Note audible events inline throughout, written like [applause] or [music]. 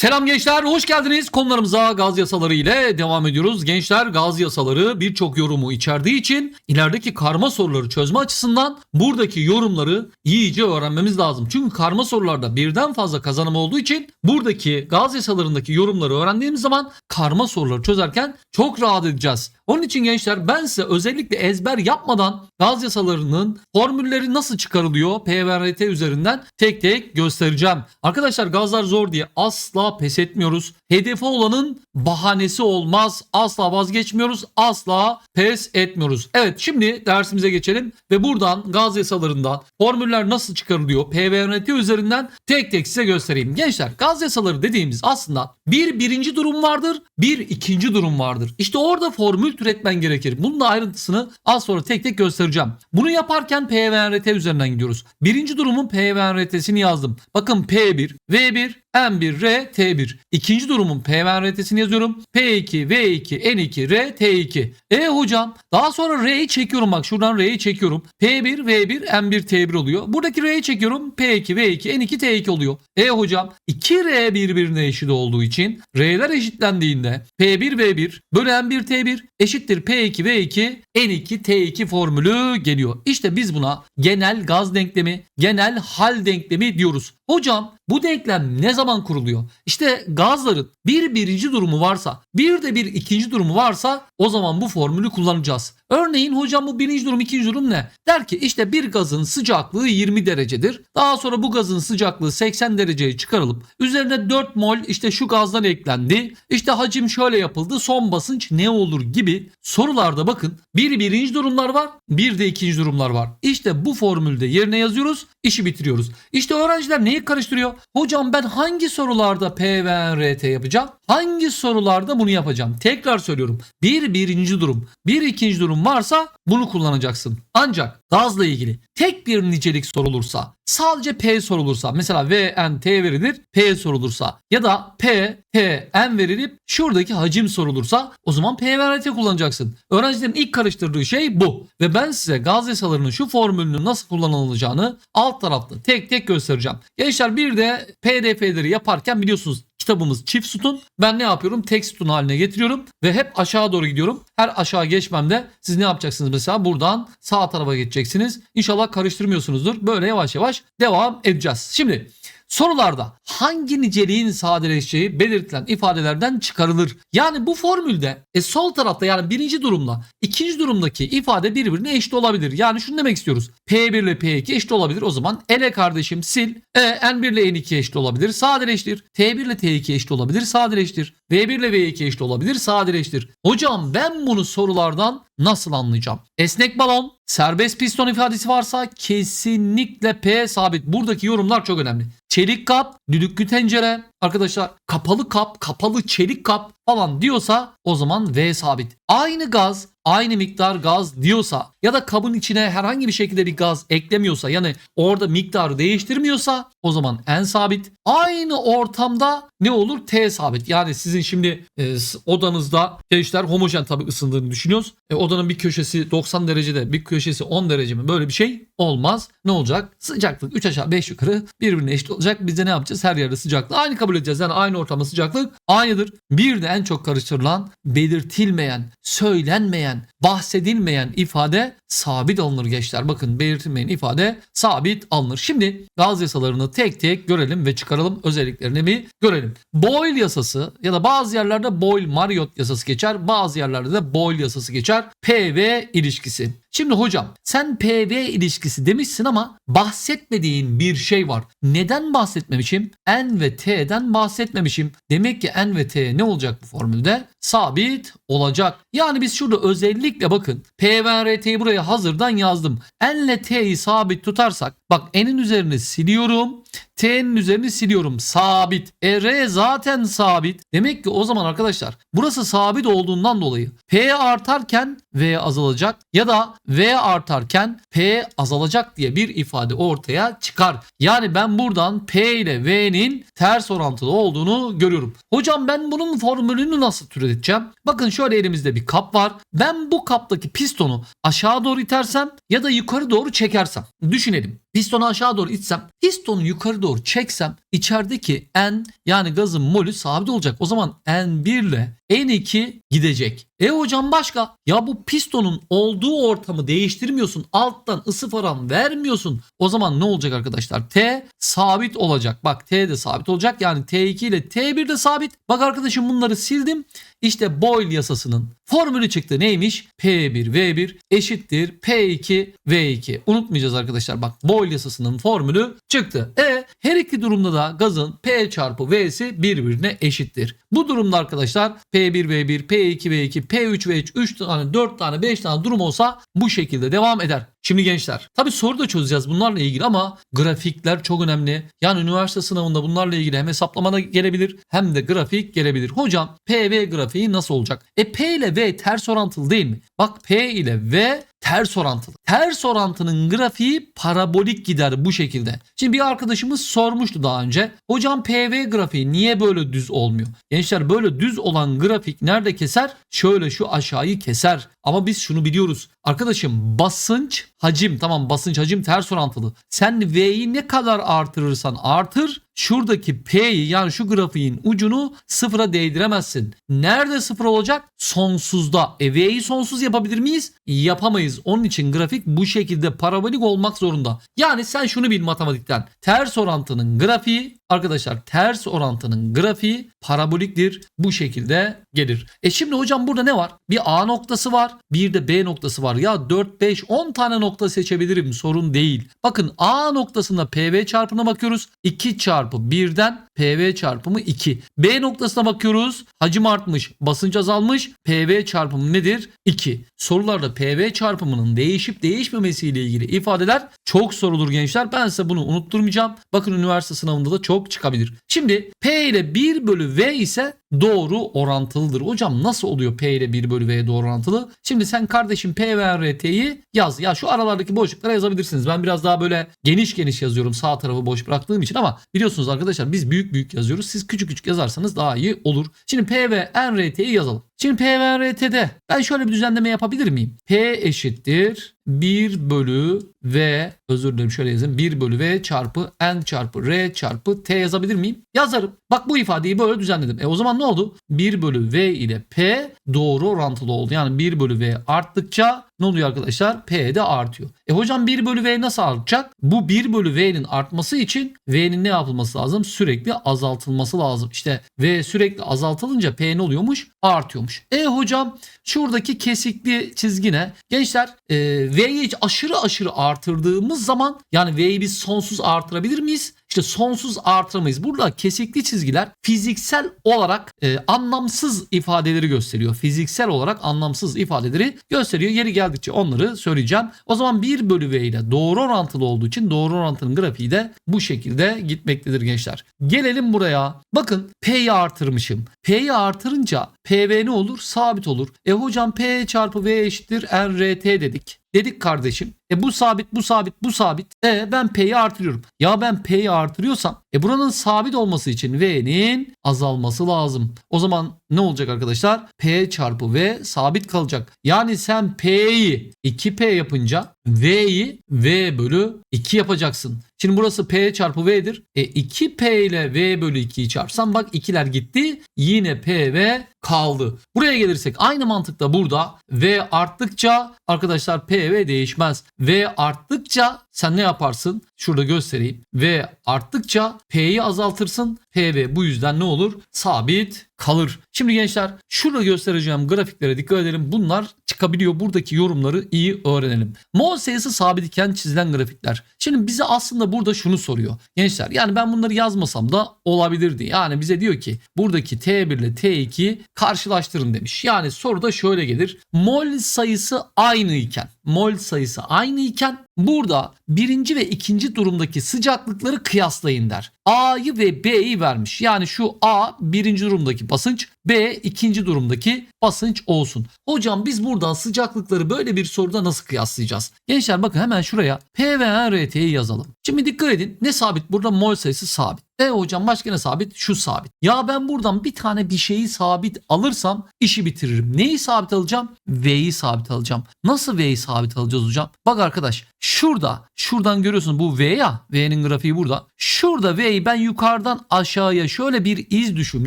Selam gençler, hoş geldiniz. Konularımıza gaz yasaları ile devam ediyoruz. Gençler gaz yasaları birçok yorumu içerdiği için ilerideki karma soruları çözme açısından buradaki yorumları iyice öğrenmemiz lazım. Çünkü karma sorularda birden fazla kazanım olduğu için buradaki gaz yasalarındaki yorumları öğrendiğimiz zaman karma soruları çözerken çok rahat edeceğiz. Onun için gençler ben size özellikle ezber yapmadan gaz yasalarının formülleri nasıl çıkarılıyor PVRT üzerinden tek tek göstereceğim. Arkadaşlar gazlar zor diye asla pes etmiyoruz. Hedefi olanın bahanesi olmaz. Asla vazgeçmiyoruz. Asla pes etmiyoruz. Evet şimdi dersimize geçelim ve buradan gaz yasalarından formüller nasıl çıkarılıyor PVRT üzerinden tek tek size göstereyim. Gençler gaz yasaları dediğimiz aslında bir birinci durum vardır bir ikinci durum vardır. İşte orada formül türetmen gerekir. Bunun da ayrıntısını az sonra tek tek göstereceğim. Bunu yaparken PVRT üzerinden gidiyoruz. Birinci durumun PVRT'sini yazdım. Bakın P1, V1, M1, R, T1. İkinci durumun PVRT'sini yazıyorum. P2, V2, N2, R, T2. E hocam daha sonra R'yi çekiyorum bak şuradan R'yi çekiyorum. P1, V1, M1, T1 oluyor. Buradaki R'yi çekiyorum. P2, V2, N2, T2 oluyor. E hocam 2 R birbirine eşit olduğu için R'ler eşitlendiğinde P1, V1 bölü M1, T1 eşittir P2, V2, N2, T2 formülü geliyor. İşte biz buna genel gaz denklemi, genel hal denklemi diyoruz. Hocam bu denklem ne zaman kuruluyor? İşte gazların bir birinci durumu varsa bir de bir ikinci durumu varsa o zaman bu formülü kullanacağız. Örneğin hocam bu birinci durum ikinci durum ne? Der ki işte bir gazın sıcaklığı 20 derecedir. Daha sonra bu gazın sıcaklığı 80 dereceye çıkarılıp üzerine 4 mol işte şu gazdan eklendi. İşte hacim şöyle yapıldı son basınç ne olur gibi sorularda bakın bir birinci durumlar var bir de ikinci durumlar var. İşte bu formülde yerine yazıyoruz işi bitiriyoruz. İşte öğrenciler neyi karıştırıyor? Hocam ben hangi sorularda P ve RT yapacağım? Hangi sorularda bunu yapacağım? Tekrar söylüyorum. Bir birinci durum, bir ikinci durum varsa bunu kullanacaksın. Ancak gazla ilgili tek bir nicelik sorulursa, sadece P sorulursa, mesela V, N, T verilir, P sorulursa ya da P, T, N verilip şuradaki hacim sorulursa o zaman P ve RT kullanacaksın. Öğrencilerin ilk karıştırdığı şey bu. Ve ben size gaz yasalarının şu formülünün nasıl kullanılacağını alt tarafta tek tek göstereceğim. Gençler bir de PDF'leri yaparken biliyorsunuz kitabımız çift sütun. Ben ne yapıyorum? Tek sütun haline getiriyorum ve hep aşağı doğru gidiyorum. Her aşağı geçmemde siz ne yapacaksınız mesela? Buradan sağ tarafa geçeceksiniz. İnşallah karıştırmıyorsunuzdur. Böyle yavaş yavaş devam edeceğiz. Şimdi Sorularda hangi niceliğin sadeleşeceği belirtilen ifadelerden çıkarılır. Yani bu formülde e, sol tarafta yani birinci durumla ikinci durumdaki ifade birbirine eşit olabilir. Yani şunu demek istiyoruz. P1 ile P2 eşit olabilir. O zaman ele kardeşim sil. E, N1 ile N2 eşit olabilir. Sadeleştir. T1 ile T2 eşit olabilir. Sadeleştir. V1 ile V2 eşit olabilir. Sadeleştir. Hocam ben bunu sorulardan nasıl anlayacağım? Esnek balon, serbest piston ifadesi varsa kesinlikle P sabit. Buradaki yorumlar çok önemli. Çelik kap, düdüklü tencere, arkadaşlar kapalı kap, kapalı çelik kap falan diyorsa o zaman V sabit. Aynı gaz, aynı miktar gaz diyorsa ya da kabın içine herhangi bir şekilde bir gaz eklemiyorsa yani orada miktarı değiştirmiyorsa o zaman N sabit. Aynı ortamda ne olur? T sabit. Yani sizin şimdi e, odanızda gençler homojen tabii ısındığını düşünüyoruz. E, odanın bir köşesi 90 derecede bir köşesi 10 derece mi? Böyle bir şey olmaz. Ne olacak? Sıcaklık 3 aşağı 5 yukarı birbirine eşit olacak. Biz de ne yapacağız? Her yerde sıcaklığı aynı kabul edeceğiz. Yani aynı ortamda sıcaklık aynıdır. Bir de en çok karıştırılan belirtilmeyen, söylenmeyen, bahsedilmeyen ifade sabit alınır gençler. Bakın belirtilmeyen ifade sabit alınır. Şimdi gaz yasalarını tek tek görelim ve çıkaralım. Özelliklerini bir görelim. Boyle yasası ya da bazı yerlerde Boyle-Marriott yasası geçer. Bazı yerlerde de Boyle yasası geçer. PV ilişkisi. Şimdi hocam sen PV ilişkisi demişsin ama bahsetmediğin bir şey var. Neden bahsetmemişim? N ve T'den bahsetmemişim. Demek ki N ve T ne olacak bu formülde? Sabit olacak. Yani biz şurada özellikle bakın P ve RT'yi buraya hazırdan yazdım. N ile T'yi sabit tutarsak bak N'in üzerine siliyorum. T'nin üzerini siliyorum. Sabit. E R zaten sabit. Demek ki o zaman arkadaşlar burası sabit olduğundan dolayı P artarken V azalacak ya da V artarken P azalacak diye bir ifade ortaya çıkar. Yani ben buradan P ile V'nin ters orantılı olduğunu görüyorum. Hocam ben bunun formülünü nasıl türeteceğim? Bakın şöyle elimizde bir kap var. Ben bu kaptaki pistonu aşağı doğru itersem ya da yukarı doğru çekersem düşünelim. Pistonu aşağı doğru itsem, pistonu yukarı doğru çeksem içerideki N yani gazın molü sabit olacak. O zaman N1 ile N2 gidecek. E hocam başka? Ya bu pistonun olduğu ortamı değiştirmiyorsun. Alttan ısı falan vermiyorsun. O zaman ne olacak arkadaşlar? T sabit olacak. Bak T de sabit olacak. Yani T2 ile T1 de sabit. Bak arkadaşım bunları sildim. İşte Boyle yasasının formülü çıktı. Neymiş? P1 V1 eşittir P2 V2. Unutmayacağız arkadaşlar. Bak Boyle yasasının formülü çıktı. E her iki durumda da gazın P çarpı V'si birbirine eşittir. Bu durumda arkadaşlar P1 V1, P2 V2, P3 V3 3 tane 4 tane 5 tane durum olsa bu şekilde devam eder. Şimdi gençler tabi soru da çözeceğiz bunlarla ilgili ama grafikler çok önemli. Yani üniversite sınavında bunlarla ilgili hem hesaplamada gelebilir hem de grafik gelebilir. Hocam PV grafiği nasıl olacak? E P ile V ters orantılı değil mi? Bak P ile V ters orantılı. Ters orantının grafiği parabolik gider bu şekilde. Şimdi bir arkadaşımız sormuştu daha önce. Hocam PV grafiği niye böyle düz olmuyor? Gençler böyle düz olan grafik nerede keser? Şöyle şu aşağıyı keser. Ama biz şunu biliyoruz. Arkadaşım basınç hacim tamam basınç hacim ters orantılı. Sen V'yi ne kadar artırırsan artır şuradaki P'yi yani şu grafiğin ucunu sıfıra değdiremezsin. Nerede sıfır olacak? Sonsuzda. E V'yi sonsuz yapabilir miyiz? Yapamayız. Onun için grafik bu şekilde parabolik olmak zorunda. Yani sen şunu bil matematikten. Ters orantının grafiği arkadaşlar ters orantının grafiği paraboliktir. Bu şekilde gelir. E şimdi hocam burada ne var? Bir A noktası var. Bir de B noktası var. Ya 4, 5, 10 tane nokta seçebilirim. Sorun değil. Bakın A noktasında PV çarpımına bakıyoruz. 2 çarpı 1'den PV çarpımı 2. B noktasına bakıyoruz. Hacim artmış. Basınç azalmış. PV çarpımı nedir? 2. Sorularda PV çarpımının değişip değişmemesiyle ilgili ifadeler çok sorulur gençler. Ben size bunu unutturmayacağım. Bakın üniversite sınavında da çok çıkabilir. Şimdi P ile 1 bölü V ise doğru orantılıdır. Hocam nasıl oluyor P ile 1 bölü V doğru orantılı? Şimdi sen kardeşim P ve RT'yi yaz. Ya şu aralardaki boşluklara yazabilirsiniz. Ben biraz daha böyle geniş geniş yazıyorum sağ tarafı boş bıraktığım için ama biliyorsunuz arkadaşlar biz büyük büyük yazıyoruz. Siz küçük küçük yazarsanız daha iyi olur. Şimdi P ve RT'yi yazalım. Şimdi P ve RT'de ben şöyle bir düzenleme yapabilir miyim? P eşittir 1 bölü V özür dilerim şöyle yazayım 1 bölü V çarpı N çarpı R çarpı T yazabilir miyim? Yazarım. Bak bu ifadeyi böyle düzenledim. E o zaman ne oldu? 1 bölü V ile P doğru orantılı oldu. Yani 1 bölü V arttıkça ne oluyor arkadaşlar? P de artıyor. E hocam 1 bölü V nasıl artacak? Bu 1 bölü V'nin artması için V'nin ne yapılması lazım? Sürekli azaltılması lazım. İşte V sürekli azaltılınca P ne oluyormuş? Artıyormuş. E hocam şuradaki kesikli çizgi ne? Gençler e, V'yi aşırı aşırı artırdığımız zaman yani V'yi biz sonsuz artırabilir miyiz? İşte sonsuz artıramayız. Burada kesikli çizgiler fiziksel olarak e, anlamsız ifadeleri gösteriyor. Fiziksel olarak anlamsız ifadeleri gösteriyor. Yeri geldikçe onları söyleyeceğim. O zaman 1 bölü V ile doğru orantılı olduğu için doğru orantının grafiği de bu şekilde gitmektedir gençler. Gelelim buraya. Bakın P'yi artırmışım. P'yi artırınca PV ne olur? Sabit olur. E hocam P çarpı V eşittir NRT dedik. Dedik kardeşim. E bu sabit, bu sabit, bu sabit. E ben P'yi artırıyorum. Ya ben P'yi artırıyorsam e buranın sabit olması için V'nin azalması lazım. O zaman ne olacak arkadaşlar? P çarpı V sabit kalacak. Yani sen P'yi 2P yapınca V'yi V bölü 2 yapacaksın. Şimdi burası P çarpı V'dir. E 2P ile V bölü 2'yi çarpsam bak ikiler gitti. Yine P ve kaldı. Buraya gelirsek aynı mantıkta burada V arttıkça arkadaşlar P ve değişmez. V arttıkça sen ne yaparsın? Şurada göstereyim. V arttıkça P'yi azaltırsın. PV bu yüzden ne olur? Sabit kalır. Şimdi gençler şurada göstereceğim grafiklere dikkat edelim. Bunlar çıkabiliyor. Buradaki yorumları iyi öğrenelim. Mol sayısı sabit iken çizilen grafikler. Şimdi bize aslında burada şunu soruyor. Gençler yani ben bunları yazmasam da olabilirdi. Yani bize diyor ki buradaki T1 ile T2'yi karşılaştırın demiş. Yani soruda şöyle gelir. Mol sayısı aynı iken mol sayısı aynı iken burada birinci ve ikinci durumdaki sıcaklıkları kıyaslayın der. A'yı ve B'yi vermiş. Yani şu A birinci durumdaki basınç B ikinci durumdaki basınç olsun. Hocam biz buradan sıcaklıkları böyle bir soruda nasıl kıyaslayacağız? Gençler bakın hemen şuraya P ve RT'yi yazalım. Şimdi dikkat edin ne sabit? Burada mol sayısı sabit. E hocam başka ne sabit? Şu sabit. Ya ben buradan bir tane bir şeyi sabit alırsam işi bitiririm. Neyi sabit alacağım? V'yi sabit alacağım. Nasıl V'yi sabit alacağız hocam? Bak arkadaş şurada şuradan görüyorsun bu V ya. V'nin grafiği burada. Şurada V'yi ben yukarıdan aşağıya şöyle bir iz düşüm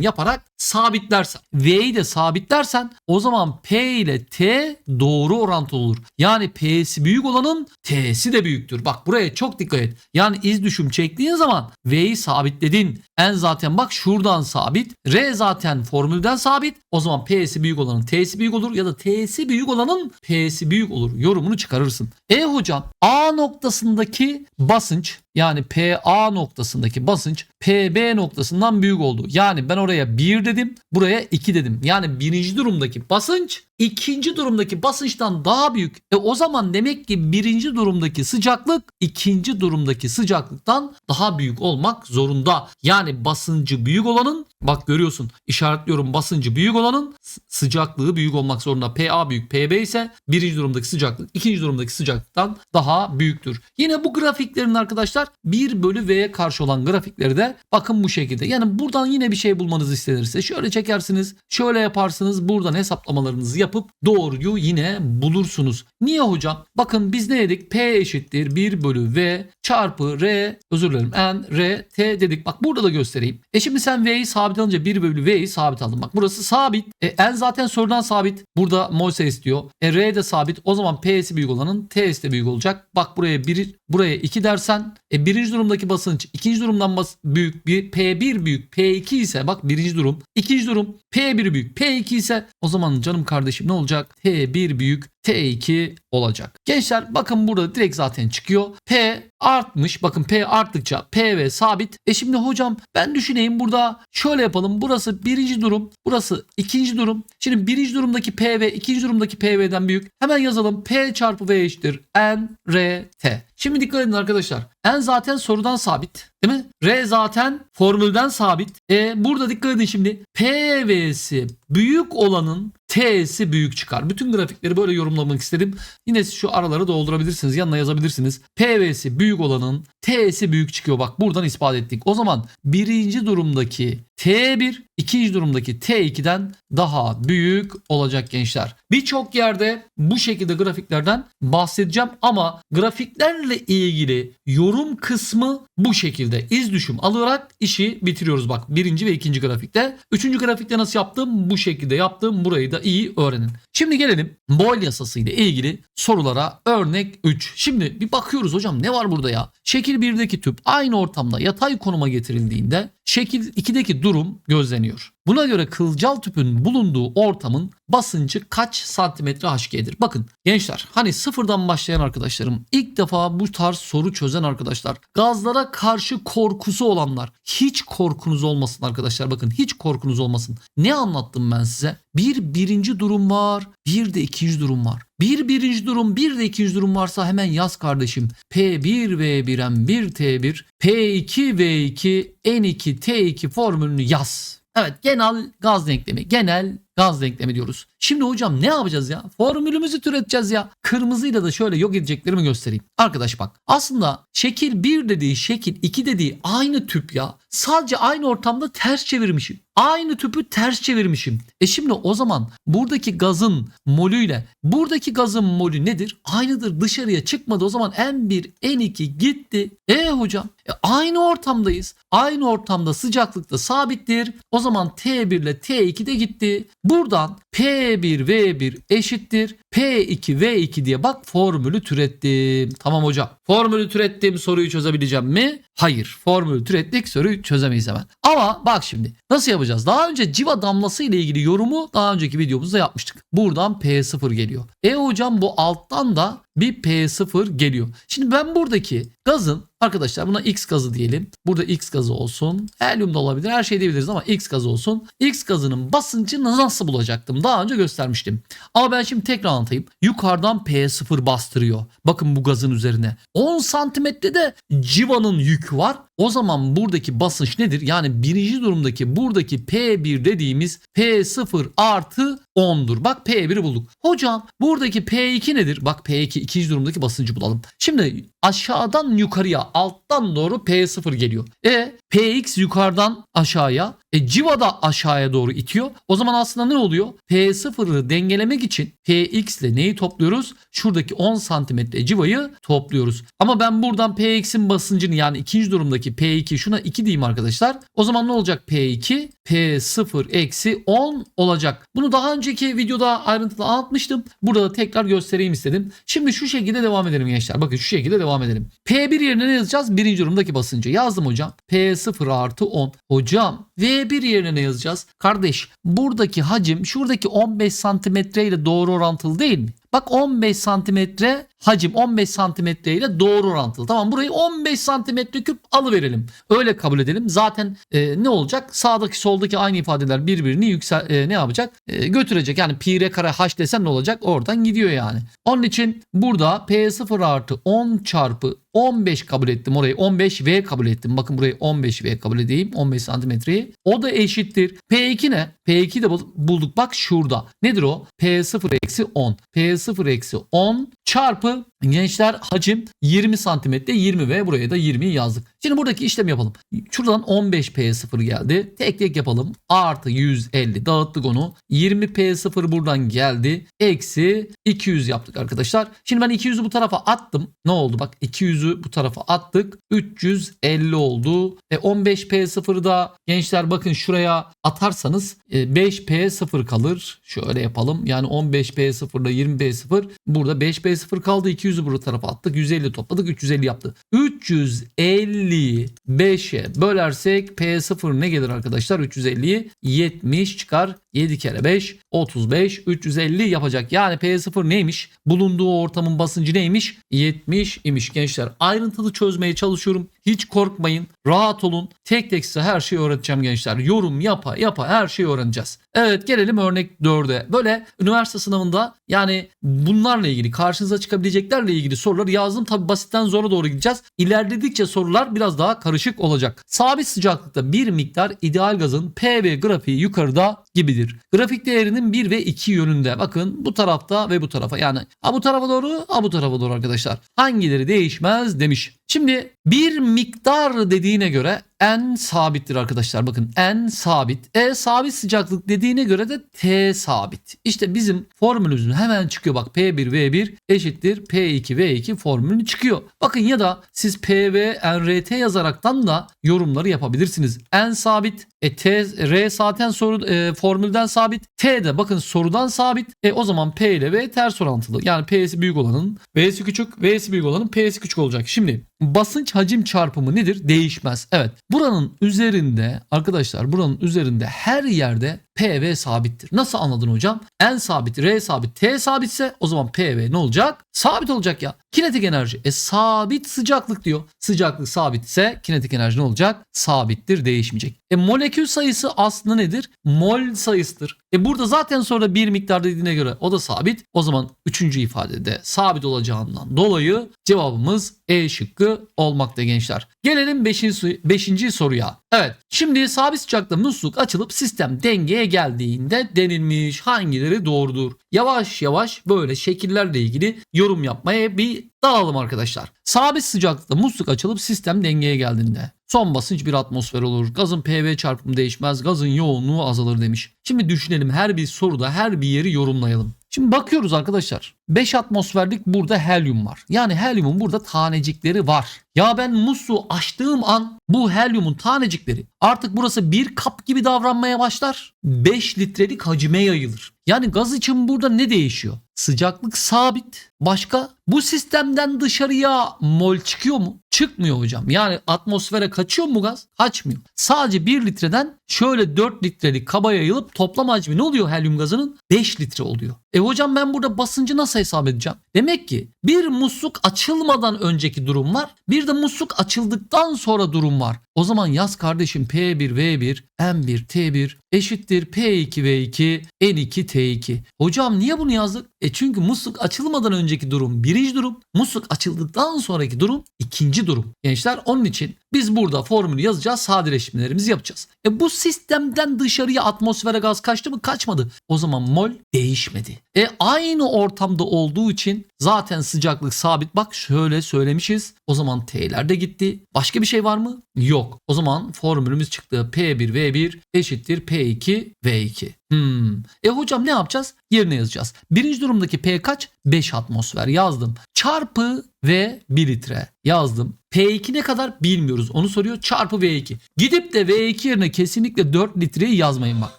yaparak sabitlersem. V'yi de sabitlersen o zaman P ile T doğru orantılı olur. Yani P'si büyük olanın T'si de büyüktür. Bak buraya çok dikkat et. Yani iz düşüm çektiğin zaman V'yi sabitledin. En zaten bak şuradan sabit. R zaten formülden sabit. O zaman P'si büyük olanın T'si büyük olur ya da T'si büyük olanın P'si büyük olur. Yorumunu çıkarırsın. E hocam A noktasındaki basınç yani PA noktasındaki basınç PB noktasından büyük oldu. Yani ben oraya 1 dedim, buraya 2 dedim. Yani birinci durumdaki basınç ikinci durumdaki basınçtan daha büyük. E o zaman demek ki birinci durumdaki sıcaklık ikinci durumdaki sıcaklıktan daha büyük olmak zorunda. Yani basıncı büyük olanın bak görüyorsun işaretliyorum basıncı büyük olanın sıcaklığı büyük olmak zorunda. PA büyük PB ise birinci durumdaki sıcaklık ikinci durumdaki sıcaklıktan daha büyüktür. Yine bu grafiklerin arkadaşlar 1 bölü V'ye karşı olan grafikleri de bakın bu şekilde. Yani buradan yine bir şey bulmanızı istenirse şöyle çekersiniz şöyle yaparsınız buradan hesaplamalarınızı yapıp doğruyu yine bulursunuz. Niye hocam? Bakın biz ne dedik? P eşittir 1 bölü V çarpı R özür dilerim N R T dedik. Bak burada da göstereyim. E şimdi sen V'yi sabit alınca 1 bölü V'yi sabit aldın. Bak burası sabit. E N zaten sorudan sabit. Burada Moise istiyor. E R de sabit. O zaman P'si büyük olanın T'si de büyük olacak. Bak buraya 1 buraya 2 dersen e birinci durumdaki basınç ikinci durumdan bas büyük bir P1 büyük P2 ise bak birinci durum ikinci durum P1 büyük P2 ise o zaman canım kardeşim ne olacak? T1 büyük T2 olacak. Gençler bakın burada direkt zaten çıkıyor. P artmış. Bakın P arttıkça PV sabit. E şimdi hocam ben düşüneyim burada şöyle yapalım. Burası birinci durum. Burası ikinci durum. Şimdi birinci durumdaki PV ikinci durumdaki PV'den büyük. Hemen yazalım. P çarpı V eşittir. N, R, T. Şimdi dikkat edin arkadaşlar. N zaten sorudan sabit. Değil mi? R zaten formülden sabit. E burada dikkat edin şimdi. PV'si büyük olanın T'si büyük çıkar. Bütün grafikleri böyle yorumlamak istedim. Yine siz şu araları doldurabilirsiniz. Yanına yazabilirsiniz. PV'si büyük olanın T'si büyük çıkıyor. Bak buradan ispat ettik. O zaman birinci durumdaki T1 ikinci durumdaki T2'den daha büyük olacak gençler. Birçok yerde bu şekilde grafiklerden bahsedeceğim ama grafiklerle ilgili yorum kısmı bu şekilde iz düşüm alarak işi bitiriyoruz. Bak birinci ve ikinci grafikte. Üçüncü grafikte nasıl yaptım? Bu şekilde yaptım. Burayı da iyi öğrenin. Şimdi gelelim Boyle yasası ile ilgili sorulara örnek 3. Şimdi bir bakıyoruz hocam ne var burada ya? Şekil 1'deki tüp aynı ortamda yatay konuma getirildiğinde şekil 2'deki durum gözleniyor. Buna göre kılcal tüpün bulunduğu ortamın basıncı kaç santimetre HG'dir? Bakın gençler hani sıfırdan başlayan arkadaşlarım ilk defa bu tarz soru çözen arkadaşlar gazlara karşı korkusu olanlar hiç korkunuz olmasın arkadaşlar bakın hiç korkunuz olmasın. Ne anlattım ben size? Bir birinci durum var bir de ikinci durum var. Bir birinci durum bir de ikinci durum varsa hemen yaz kardeşim. P1V1M 1T1 P2V2 N2 T2 formülünü yaz. Evet genel gaz denklemi. Genel gaz denklemi diyoruz. Şimdi hocam ne yapacağız ya? Formülümüzü türeteceğiz ya. Kırmızıyla da şöyle yok edeceklerimi göstereyim. Arkadaş bak aslında şekil 1 dediği şekil 2 dediği aynı tüp ya. Sadece aynı ortamda ters çevirmişim. Aynı tüpü ters çevirmişim. E şimdi o zaman buradaki gazın molüyle buradaki gazın molü nedir? Aynıdır dışarıya çıkmadı. O zaman N1 N2 gitti. E hocam e aynı ortamdayız. Aynı ortamda sıcaklıkta sabittir. O zaman T1 ile T2 de gitti. Buradan P1 V1 eşittir. P2 V2 diye bak formülü türettim. Tamam hocam. Formülü türettim soruyu çözebileceğim mi? Hayır. Formülü türettik soruyu çözemeyiz hemen. Ama bak şimdi nasıl yapacağız? Daha önce civa damlası ile ilgili yorumu daha önceki videomuzda yapmıştık. Buradan P0 geliyor. E hocam bu alttan da bir P0 geliyor. Şimdi ben buradaki gazın arkadaşlar buna X gazı diyelim. Burada X gazı olsun. Helyum da olabilir. Her şey diyebiliriz ama X gazı olsun. X gazının basıncını nasıl bulacaktım? Daha önce göstermiştim. Ama ben şimdi tekrar anlatayım. Yukarıdan P0 bastırıyor. Bakın bu gazın üzerine. 10 santimetrede civanın yükü var. O zaman buradaki basınç nedir? Yani birinci durumdaki buradaki P1 dediğimiz P0 artı 10'dur. Bak P1'i bulduk. Hocam buradaki P2 nedir? Bak P2 ikinci durumdaki basıncı bulalım. Şimdi aşağıdan yukarıya alttan doğru P0 geliyor. E Px yukarıdan aşağıya e civa da aşağıya doğru itiyor. O zaman aslında ne oluyor? P0'ı dengelemek için Px ile neyi topluyoruz? Şuradaki 10 santimetre civayı topluyoruz. Ama ben buradan Px'in basıncını yani ikinci durumdaki P2 şuna 2 diyeyim arkadaşlar. O zaman ne olacak P2? P0 eksi 10 olacak. Bunu daha önceki videoda ayrıntılı anlatmıştım. Burada da tekrar göstereyim istedim. Şimdi şu şekilde devam edelim gençler. Bakın şu şekilde devam edelim. P1 yerine ne yazacağız? Birinci durumdaki basıncı. Yazdım hocam. P0 artı 10. Hocam V1 yerine ne yazacağız? Kardeş buradaki hacim şuradaki 15 santimetre ile doğru orantılı değil mi? Bak 15 santimetre hacim 15 santimetre ile doğru orantılı. Tamam burayı 15 santimetre küp alıverelim. Öyle kabul edelim. Zaten e, ne olacak? Sağdaki soldaki aynı ifadeler birbirini yüksel e, ne yapacak? E, götürecek. Yani pi r kare h desen ne olacak? Oradan gidiyor yani. Onun için burada P0 artı 10 çarpı 15 kabul ettim orayı 15V kabul ettim. Bakın burayı 15V kabul edeyim 15 santimetreyi. O da eşittir. P2 ne? P2 de bul- bulduk bak şurada. Nedir o? P0 eksi 10. P0 eksi 10 çarpı gençler hacim 20 santimetre 20V buraya da 20'yi yazdık. Şimdi buradaki işlem yapalım. Şuradan 15P0 geldi. Tek tek yapalım. Artı 150 dağıttık onu. 20P0 buradan geldi. Eksi 200 yaptık arkadaşlar. Şimdi ben 200'ü bu tarafa attım. Ne oldu? Bak 200'ü bu tarafa attık. 350 oldu. E 15P0'ı da gençler bakın şuraya atarsanız e, 5P0 kalır. Şöyle yapalım. Yani 15P0 ile 20P0 burada 5P0 kaldı. 200'ü bu tarafa attık. 150 topladık. 350 yaptı. 350'yi 5'e bölersek P0 ne gelir arkadaşlar? 350'yi 70 çıkar. 7 kere 5 35 350 yapacak. Yani P0 neymiş? Bulunduğu ortamın basıncı neymiş? 70 imiş gençler. Ayrıntılı çözmeye çalışıyorum. Hiç korkmayın. Rahat olun. Tek tek size her şeyi öğreteceğim gençler. Yorum yapa yapa her şeyi öğreneceğiz. Evet gelelim örnek 4'e. Böyle üniversite sınavında yani bunlarla ilgili karşınıza çıkabileceklerle ilgili soruları yazdım. Tabi basitten zora doğru gideceğiz. İlerledikçe sorular biraz daha karışık olacak. Sabit sıcaklıkta bir miktar ideal gazın PV grafiği yukarıda gibidir. Grafik değerinin 1 ve 2 yönünde. Bakın bu tarafta ve bu tarafa. Yani ha bu tarafa doğru ha bu tarafa doğru arkadaşlar. Hangileri değişmez demiş. Şimdi bir miktar dediğine göre n sabittir arkadaşlar. Bakın n sabit. E sabit sıcaklık dediğine göre de T sabit. İşte bizim formülümüzün hemen çıkıyor. Bak P1 V1 eşittir P2 V2 formülü çıkıyor. Bakın ya da siz PV NRT yazaraktan da yorumları yapabilirsiniz. N sabit. E T R zaten soru e, formülden sabit. T de bakın sorudan sabit. E o zaman P ile V ters orantılı. Yani P'si büyük olanın V'si küçük, V'si büyük olanın P'si küçük olacak. Şimdi basınç hacim çarpımı nedir? Değişmez. Evet. Buranın üzerinde arkadaşlar buranın üzerinde her yerde PV sabittir. Nasıl anladın hocam? N sabit, R sabit, T sabitse o zaman PV ne olacak? Sabit olacak ya. Kinetik enerji. E sabit sıcaklık diyor. Sıcaklık sabitse kinetik enerji ne olacak? Sabittir, değişmeyecek. E molekül sayısı aslında nedir? Mol sayısıdır. E burada zaten sonra bir miktar dediğine göre o da sabit. O zaman üçüncü ifadede sabit olacağından dolayı cevabımız E şıkkı olmakta gençler. Gelelim 5. soruya. Evet şimdi sabit sıcakta musluk açılıp sistem dengeye geldiğinde denilmiş hangileri doğrudur? Yavaş yavaş böyle şekillerle ilgili yorum yapmaya bir dağılalım arkadaşlar. Sabit sıcaklıkta musluk açılıp sistem dengeye geldiğinde son basınç bir atmosfer olur. Gazın PV çarpımı değişmez. Gazın yoğunluğu azalır demiş. Şimdi düşünelim her bir soruda her bir yeri yorumlayalım. Şimdi bakıyoruz arkadaşlar. 5 atmosferlik burada helyum var. Yani helyumun burada tanecikleri var. Ya ben musluğu açtığım an bu helyumun tanecikleri artık burası bir kap gibi davranmaya başlar. 5 litrelik hacime yayılır. Yani gaz için burada ne değişiyor? Sıcaklık sabit. Başka? Bu sistemden dışarıya mol çıkıyor mu? Çıkmıyor hocam. Yani atmosfere kaçıyor mu gaz? Kaçmıyor. Sadece 1 litreden şöyle 4 litrelik kaba yayılıp toplam hacmi ne oluyor helyum gazının? 5 litre oluyor. E hocam ben burada basıncı nasıl hesap edeceğim? Demek ki bir musluk açılmadan önceki durum var. Bir de musluk açıldıktan sonra durum var. O zaman yaz kardeşim P1 V1 M1 T1 eşittir P2 V2 N2 T2. Hocam niye bunu yazdık? E çünkü musluk açılmadan önceki durum birinci durum. Musluk açıldıktan sonraki durum ikinci durum. Gençler onun için Biz burada formülü yazacağız, sadeleştirmelerimizi yapacağız. E bu sistemden dışarıya atmosfere gaz kaçtı mı? Kaçmadı. O zaman mol değişmedi. E aynı ortamda olduğu için zaten sıcaklık sabit. Bak şöyle söylemişiz. O zaman T'ler de gitti. Başka bir şey var mı? Yok. O zaman formülümüz çıktı. P1V1 eşittir P2V2. Hmm. E hocam ne yapacağız? Yerine yazacağız. Birinci durumdaki P kaç? 5 atmosfer yazdım. Çarpı V 1 litre yazdım. P2 ne kadar bilmiyoruz. Onu soruyor. Çarpı V2. Gidip de V2 yerine kesinlikle 4 litreyi yazmayın bak.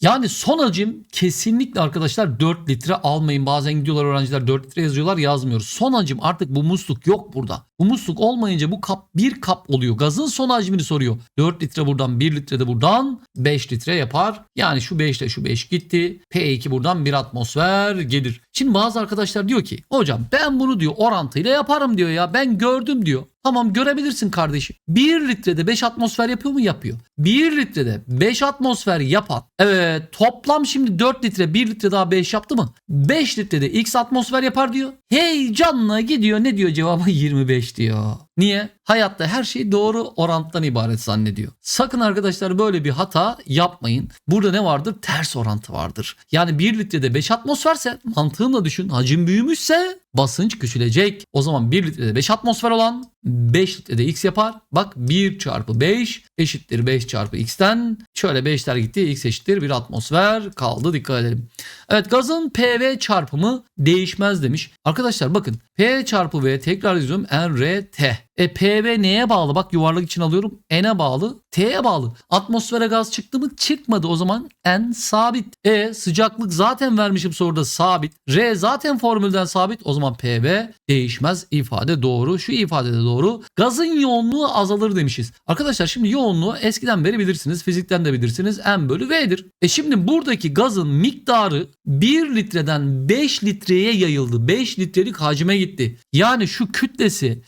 Yani son hacim kesinlikle arkadaşlar 4 litre almayın. Bazen gidiyorlar öğrenciler 4 litre yazıyorlar yazmıyoruz. Son hacim artık bu musluk yok burada. Bu musluk olmayınca bu kap bir kap oluyor. Gazın son hacmini soruyor. 4 litre buradan 1 litre de buradan 5 litre yapar. Yani şu 5 ile şu 5 gitti. P2 buradan 1 atmosfer gelir. Şimdi bazı arkadaşlar diyor ki hocam ben bunu diyor orantıyla yaparım diyor ya ben gördüm diyor. Tamam görebilirsin kardeşim. 1 litrede 5 atmosfer yapıyor mu? Yapıyor. 1 litrede 5 atmosfer yapan. Evet toplam şimdi 4 litre 1 litre daha 5 yaptı mı? 5 litrede x atmosfer yapar diyor. Heyecanla gidiyor ne diyor cevabı 25 [laughs] diyor. Niye? Hayatta her şey doğru orantıdan ibaret zannediyor. Sakın arkadaşlar böyle bir hata yapmayın. Burada ne vardır? Ters orantı vardır. Yani 1 litrede 5 atmosferse mantığınla düşün. Hacim büyümüşse basınç küçülecek. O zaman 1 litrede 5 atmosfer olan 5 litrede x yapar. Bak 1 çarpı 5 eşittir 5 çarpı x'ten. Şöyle 5'ler gitti. x eşittir 1 atmosfer kaldı. Dikkat edelim. Evet gazın PV çarpımı değişmez demiş. Arkadaşlar bakın P çarpı V tekrar yazıyorum NRT. E PV neye bağlı? Bak yuvarlak için alıyorum. N'e bağlı. T'ye bağlı. Atmosfere gaz çıktı mı? Çıkmadı. O zaman N sabit. E sıcaklık zaten vermişim soruda sabit. R zaten formülden sabit. O zaman PV değişmez ifade doğru. Şu ifade de doğru. Gazın yoğunluğu azalır demişiz. Arkadaşlar şimdi yoğunluğu eskiden beri bilirsiniz. Fizikten de bilirsiniz. M bölü V'dir. E şimdi buradaki gazın miktarı 1 litreden 5 litreye yayıldı. 5 litrelik hacime gitti. Yani şu kütlesi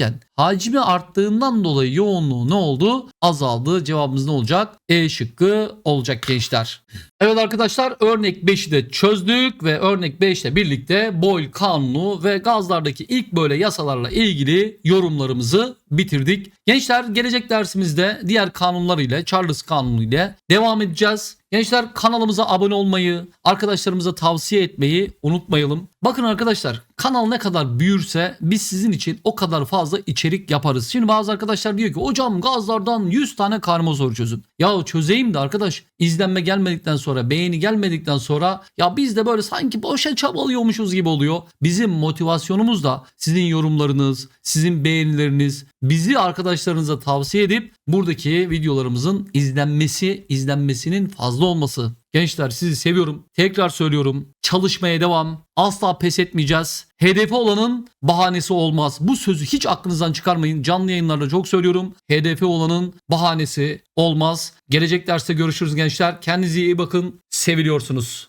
sabitken hacmi arttığından dolayı yoğunluğu ne oldu? Azaldı. Cevabımız ne olacak? E şıkkı olacak gençler. Evet arkadaşlar örnek 5'i de çözdük ve örnek 5 ile birlikte Boyle kanunu ve gazlardaki ilk böyle yasalarla ilgili yorumlarımızı bitirdik. Gençler gelecek dersimizde diğer kanunlar ile Charles kanunu ile devam edeceğiz. Gençler kanalımıza abone olmayı, arkadaşlarımıza tavsiye etmeyi unutmayalım. Bakın arkadaşlar kanal ne kadar büyürse biz sizin için o kadar fazla içerik yaparız. Şimdi bazı arkadaşlar diyor ki hocam gazlardan 100 tane karma soru çözün. Ya çözeyim de arkadaş izlenme gelmedikten sonra beğeni gelmedikten sonra ya biz de böyle sanki boşa çabalıyormuşuz gibi oluyor. Bizim motivasyonumuz da sizin yorumlarınız, sizin beğenileriniz, bizi arkadaşlarınıza tavsiye edip buradaki videolarımızın izlenmesi, izlenmesinin fazla olması. Gençler sizi seviyorum. Tekrar söylüyorum. Çalışmaya devam. Asla pes etmeyeceğiz. Hedefi olanın bahanesi olmaz. Bu sözü hiç aklınızdan çıkarmayın. Canlı yayınlarda çok söylüyorum. Hedefi olanın bahanesi olmaz. Gelecek derste görüşürüz gençler. Kendinize iyi bakın. Seviliyorsunuz.